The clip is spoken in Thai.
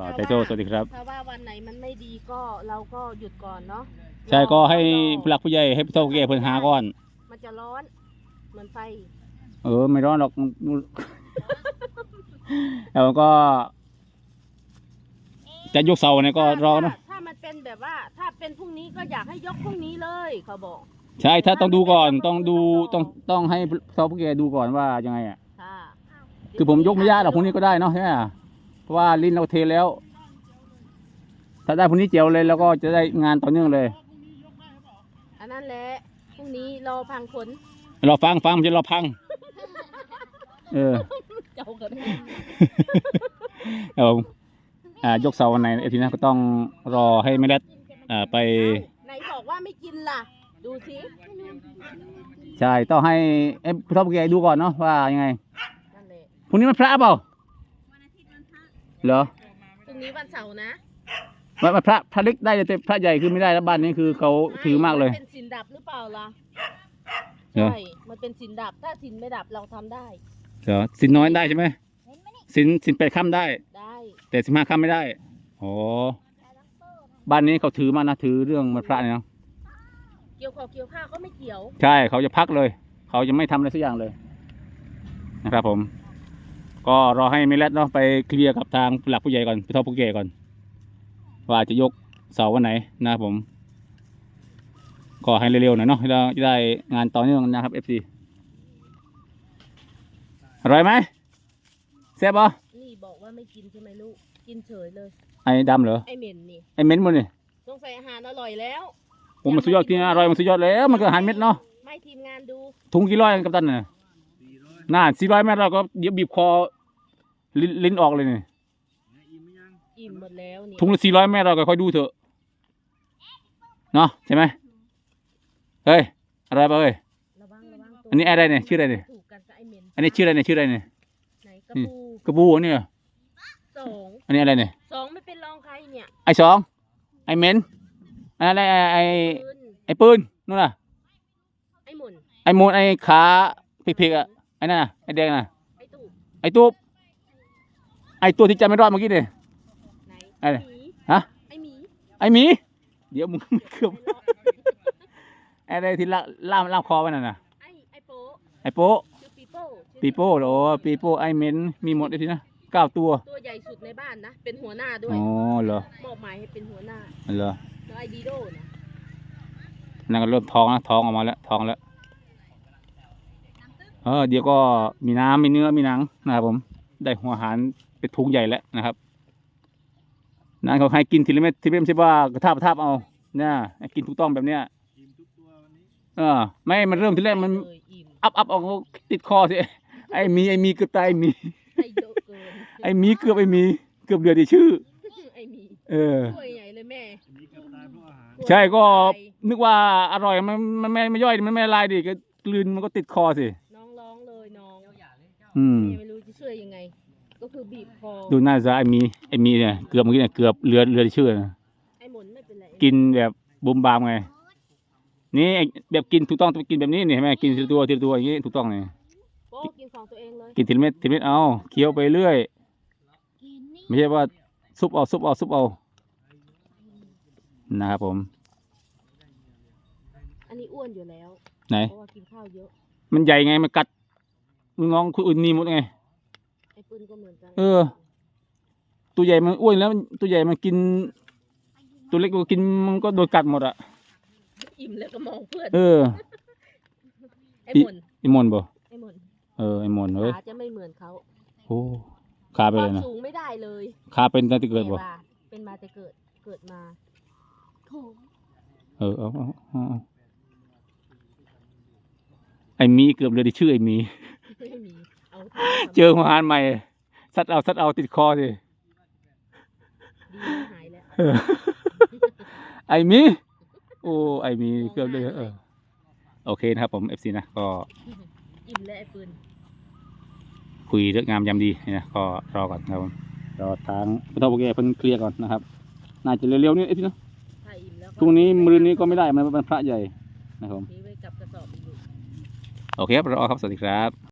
บ่าวใจโจสวัสดีครับ ถ้าว่าวันไหนมันไม่ดีก็เราก็หยุดก่อนเนาะใช่ก็ให้รอผู้หลักผู้ใหญ่ให้ผู้เฒ่าผู้แก่เพิ่นหาก่อน มันจะร้อนเหมือนไฟเออ ไม่ร้อนหรอก แล้วก็ จะยกเสาเนี่ยก็รอเนอะถ้าถ้ามันเป็นแบบว่า ถ้าเป็นพรุ่งนี้ก็อยากให้ยกพรุ่งนี้เลยเขาบอกใช่ถ้าต้องดูก่อนต้องดูต้องต้องให้ผู้เฒ่าผู้แก่ดูก่อนว่ายังไงอะค่ะ คือผมยกไม่ยากหรอกพรุ่งนี้ก็ได้เนาะใช่ไหมเพราะ ว่าลิ้นเราเทแล้ว ถ้าได้พรุ่งนี้เจียวเลยแล้วก็จะได้งานต่อเนื่องเลยอันนั้นแหละพรุ่งนี้รอพังผลเราฟังฟังมันจะเราพัง เออเจ้ากันเอาอ่ายกเสาวันไหนไอ้ทีนะก็ต้องรอให้ไม่ได้อ่าไปไหนบอกว่าไม่กินล่ะ ดูสิใช่ต้องให้ไอ้ผู้เฒ่าผู้แก่ดูก่อนเนาะว่ายังไงนั่นแหละ พรุ่งนี้มันพระเปล่า เหรอพรุ่งนี้วันเสาร์นะวันวันพระพระเล็กได้แต่พระใหญ่คือไม่ได้แล้วบ้านนี้คือเขาถือมากเลยนเป็นสินดับหรือเปล่าล่ะเหรอ ใช่มันเป็นสินดับถ้าสินไม่ดับเราทำได้เหรอสินน้อยได้ใช่ไหมสินสินแปดค่ำได้ ได้ แต่สิบห้าค่ำไม่ได้โอ้บ้านนี้เขาถือมากนะถือเรื่องมันพระเนี่ยเนาะเกี่ยวข้าวเกี่ยวข้าวก็ไม่เกี่ยว ใช่เขาจะพักเลย เขาจะไม่ทำอะไรสักอย่างเลยนะครับผม ก็รอให้เมล็ดเนาะไปเคลียร์กับทางผู้หลักผู้ใหญ่ก่อนผู้เฒ่าผู้แก่ก่อน ว่าจะยกเสาวันไหนนะครับผมก็ให้เร็วๆหน่อยเนาะให้เราจะได้งานต่อเนื่องนะครับ FC อร่อยไหมแซ่บปะนี่บอกว่าไม่กินใช่ไหมลูก กินเฉยเลย ไอ้ดำเหรอ ไอเหม็นนี่ ไอ้เม้นมันนี่สงสัยอาหารอร่อยแล้วผมมันสุดยอดจริงอร่อยมันสุดยอดแล้วมันก็อาหารเม็ดเนาะ ไม่ทีมงานดู ถุงกี่ร้อยกับตันน่ะ น่าสี่ร้อยเมตรเราก็เดี๋ยวบีบคอลิ้นลิ้นออกเลยนี่อิ่มหมดแล้วนี่ถุงละสี่ร้อยเมตรเราก็ค่อยดูเถอะเนาะใช่ไหมเฮ้ยอะไรปะเอ้ย ระวังระวังตัวอันนี้อะไรเนี่ยชื่ออะไรเนี่ย ถูกกันกับไอเหม็นอันนี้ชื่ออะไรเนี่ยชื่ออะไรเนี่ย ไหนกระนี่ ปูกระบูอันนี้เหรอสองอันนี้อะไรเนี่ยสองไม่เป็นรองใครเนี่ยไอ้สองไอ้เหม็นอะไรไอ้ไอ้ปืนไอ้ปืนนู่นน่ะไอหมุนไอ้มูนไอ้ขาพลิกๆอะไอ้นั่นน่ะไอ้แดงน่ะไอตูบไอ้ตุ๊บไอ้ตัวที่จำไม่รอดเมื่อกี้เนี่ย ไหนอะไรหมีฮะ ไอหมีไอ้หมี เดี๋ยวมึงไม่เกือบไอ้อะไรที่ล่าล่ามล่ามคอไว้นั่นน่ะไอไอโป๊ะไอ้โป๊ะชื่อปีโป้ชื่อปีโป้เหรอปีโป้ไอ้เหม็นมีหมดเลยทีนะเก้าตัวตัวใหญ่สุดในบ้านนะ เป็นหัวหน้าด้วย อ๋อเหรอมอบหมายให้เป็นหัวหน้าเหรอแล้วไอดีโดนะนั่นก็เริ่มท้องแล้วท้องออกมาแล้วท้องแล้ว เออเดี๋ยวก็มีน้ำมีเนื้อมีหนังนะครับผมได้หัวอาหารเป็นทุงใหญ่แล้วนะครับนั่นเขาให้กินทีละเม็ดทีละเม็ดไม่ใช่ว่ากระทาบกระทาบเอาเนี่ยให้กินถูกต้องแบบเนี้ยเออ ไม่มันเริ่มทีแรกมันเลยอิ่มอัพอัพออกติดคอสิไอ้หมีไอ้หมีเกือบตายไอ้หมีให้เยอะเกินไอ้หมีเกือบไอ้หมีเกือบเหลือแต่ชื่อไอหมีเออตัวใหญ่เลยแม่ใช่ก็นึกว่าอร่อยมันมันไม่ไม่ย่อยมันไม่ละลายดิก็กลืนมันก็ติดคอสิ น้องร้องเลยน้อง อืมแม่ไม่รู้จะช่วยยังไง ก็คือบีบคอดูหน้าซะไอ้หมีไอ้หมีเนี่ยเกือบเมื่อกี้เนี่ยเกือบเหลือเหลือแต่ชื่อนะไอหมุนไม่เป็นไรกินแบบบุมบามไง นี่ไอ้แบบกินถูกต้องต้องกินแบบนี้นี่เห็นไหมกินทีละตัวทีละตัวอย่างนี้ถูกต้องเลยโป๊ะกินของตัวเองเลย กินทีละเม็ดทีละเม็ดเอาเคี้ยวไปเรื่อย ไม่ใช่ว่าซุปเอาซุปเอาซุปเอานะครับผม อันนี้อ้วนอยู่แล้ว ไหน เพราะว่ากินข้าวเยอะ มันใหญ่ไงมันกัด ลูกน้องคนอื่นนี่หมดไง ไอปืนก็เหมือนกันเออ ตัวใหญ่มันอ้วนแล้วมันตัวใหญ่มันกิน ตัวเล็กมันกินมันก็โดนกัดหมดอะอิ่มแล้วก็มองเพื่อนเออ ไอหมุนไอมอนบ่ ไอหมุนเออ ไอมอนเอ้ย ขาจะไม่เหมือนเขาโอ้ขาไปควาเลมยนะ สูงไม่ได้เลยขาเป็นตั้งแต่เกิดบ่แม่ว่าเป็นมาแต่เกิดเกิดมาโถเออเอาเอาเอาเอาไอหมีเกือบเลยได้ชื่อไอหมี ไม่มีเอาเจอหัวหารใหม่สัดเอาสัดเอาติดคอสิดีนะหายแล้วเออไอหมีโอ้ไอหมีเกือบเลยเออโอเคนะครับผมเอฟซีนะก็ อิ่มแล้วไอปืนคุยเรื่องงามยามดีนะก็รอก่อนนะครับผมรอทางพุทธบุเกเพิ่นเคลียร์ก่อนนะครับ น่าจะเร็วๆนี้เอ้ยพี่เนาะถ้าอิ่มแล้วพรุ่งนี้มื้อนี้ก็ไม่ได้มันเป็นพระใหญ่นะครับผมทิ้งไว้กับกระสอบอีก โอเคครับรอครับ สวัสดีครับ